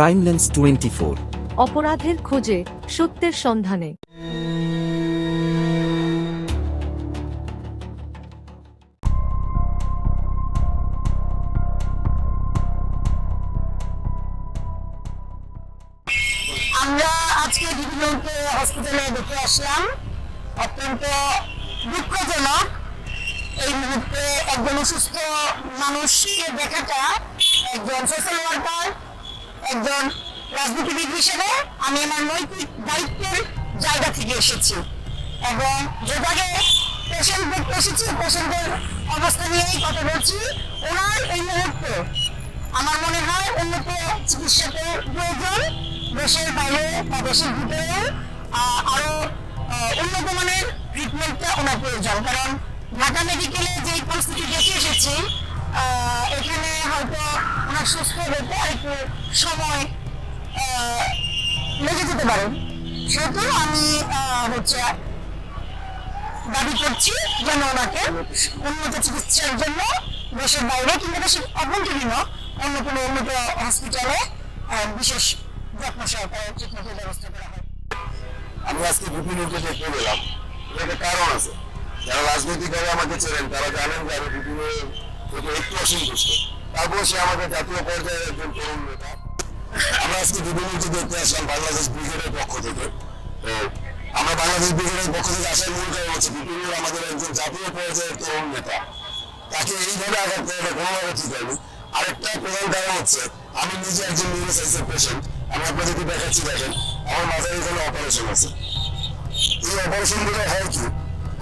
Crime lens twenty four অপরাধের খোঁজে সত্যের সন্ধানে। আমরা আজকে বিভিন্নকে হসপিটালে দেখে আসলাম। অত্যন্ত দুঃখজনক। এই মুহূর্তে একজন অসুস্থ মানুষকে দেখাটা একজন সোশ্যাল ওয়ার্কার একজন রাজনীতিবিদ হিসেবে আমি আমার নৈতিক দায়িত্বের জায়গা থেকে এসেছি। এবং যেভাবে পেশেন্ট দেখতে এসেছি পেশেন্টের অবস্থা নিয়েই কথা বলছি, ওনার এই মুহূর্তে আমার মনে হয় উন্নত চিকিৎসাতে প্রয়োজন। দেশের বাইরে বা দেশের ভিতরে আরও উন্নত মানের ট্রিটমেন্টটা ওনার প্রয়োজন। কারণ ঢাকা মেডিকেলে যে পরিস্থিতি দেখে এসেছি এখানে হয়তো সুস্থ হতে আরেকটু সময় লেগে যেতে পারে। সেহেতু আমি হচ্ছে দাবি করছি যেন ওনাকে উন্নত চিকিৎসার জন্য দেশের বাইরে কিংবা দেশের অভ্যন্তরীণ অন্য কোনো উন্নত হসপিটালে বিশেষ যত্ন সহকারে ট্রিটমেন্টের ব্যবস্থা করা হয়। আমি আজকে বিপিনুরকে দেখতে গেলাম। একটা কারণ আছে। যারা রাজনৈতিকভাবে আমাকে চেনেন, তারা জানেন যে আমি প্রতি একটু অসন্তুষ্ট। তারপর সে আমাদের জাতীয় পর্যায়ে একজন তরুণ নেতা। আমরা আজকে বিপিনুরকে দেখতে আসলাম বাংলাদেশ ব্রিগেডের পক্ষ থেকে। আমরা বাংলাদেশ ব্রিগেডের পক্ষ থেকে আসার মূল কারণ হচ্ছে বিপিনুর আমাদের একজন জাতীয় পর্যায়ের তরুণ নেতা। তাকে এইভাবে আঘাত করাটা কোনোভাবে ঠিক হয়নি আরেকটা প্রধান কারণ হচ্ছে, আমি নিজে একজন নিউরোসাইন্সের পেশেন্ট আমি আপনাদেরকে দেখাচ্ছি, দেখেন, আমার মাথায় এখানে অপারেশন আছে। এই অপারেশনগুলো হয় কি,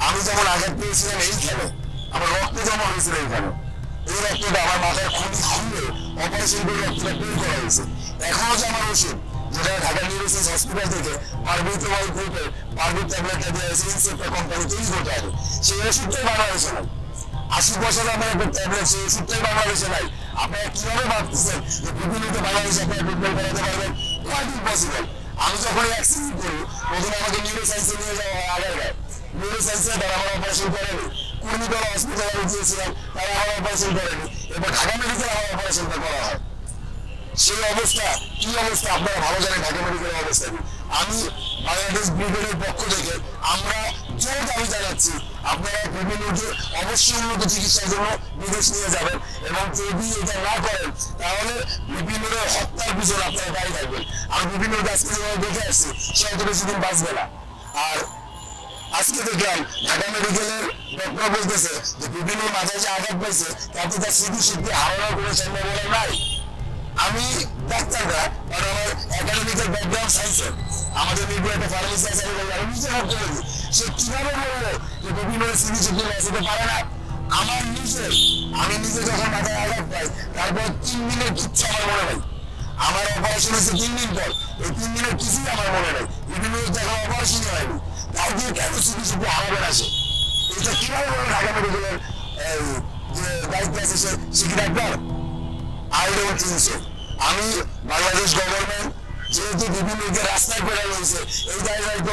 আমি যখন আঘাত পেয়েছিলাম এইখানে, আমার রক্ত জমা হয়েছিল এইখানে। আশি বছর আমার একটা ট্যাবলেট সেই ওষুধটাই বাংলাদেশে নাই আপনারা কীভাবে ভাবতেছেন যে বিভিন্নতে বাংলাদেশে আপনারা ট্রিটমেন্ট করাতে পারবেন? কোয়াইট ইম্পসিবল আমি যখন অ্যাক্সিডেন্ট করি, প্রথমে আমাকে নিউরো সায়েন্সে নিয়ে যাওয়া হয় আগারগাঁও নিউরো সায়েন্সে তারা আমার অপারেশন করেনি। কুর্মিতলা হসপিটালে আমি গিয়েছিলাম তারা আমার অপারেশন করেনি এবার ঢাকা মেডিকেল আমার অপারেশনটা করা হয় সেই অবস্থা কি অবস্থা আপনারা ভালো জানেন ঢাকা মেডিকেলের অবস্থা আমি বাংলাদেশ ব্রিগেডের পক্ষ থেকে আমরা জোর দাবি জানাচ্ছি আপনারা বিভিন্ন অবশ্যই উন্নত চিকিৎসার জন্য বিদেশ নিয়ে যাবেন এবং যদি এটা না করেন তাহলে বিভিন্ন হত্যার পিছনে আপনারা দাঁড়িয়ে থাকবেন আর বিভিন্ন যেভাবে দেখে আসছি সে হয়তো বেশি দিন বাঁচবে না আর আজকে দেখলাম ঢাকা মেডিকেলের ডক্টর বলতেছে যে বিভিন্ন মাথায় যে আঘাত পাইছে তাতে তার হারানোর কোনো সম্ভাবনা নাই। আমি ডাক্তার না, কারণ আমার একাডেমিকের ব্যাকগ্রাউন্ড সায়েন্সের আমাদের মিডিয়াতে ফার্মেসি আছে, আমি নিজে ভাবতে পারি সে কীভাবে বলব যে বিভিন্ন পারে না? আমার নিজের, আমি নিজে যখন মাথায় আঘাত পাই, তারপর তিন দিনের কিচ্ছু আমার মনে নাই। আমার অপারেশন হচ্ছে তিন দিন পর, এই তিন দিনের কিছুই আমার মনে নাই। বিভিন্ন দেখা অপারেশন হয়নি। জায়গায় তো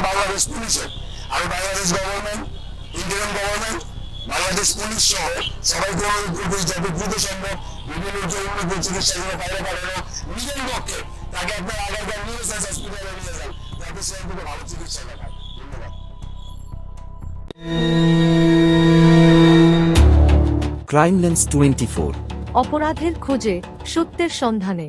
সম্ভব বিভিন্ন নিজের পক্ষে তাকে আপনার নিউরোসাইন্স হসপিটালে নিয়ে যান যাতে সে ভালো ক্রাইম লেন্স টোয়েন্টি অপরাধের খোঁজে সত্যের সন্ধানে।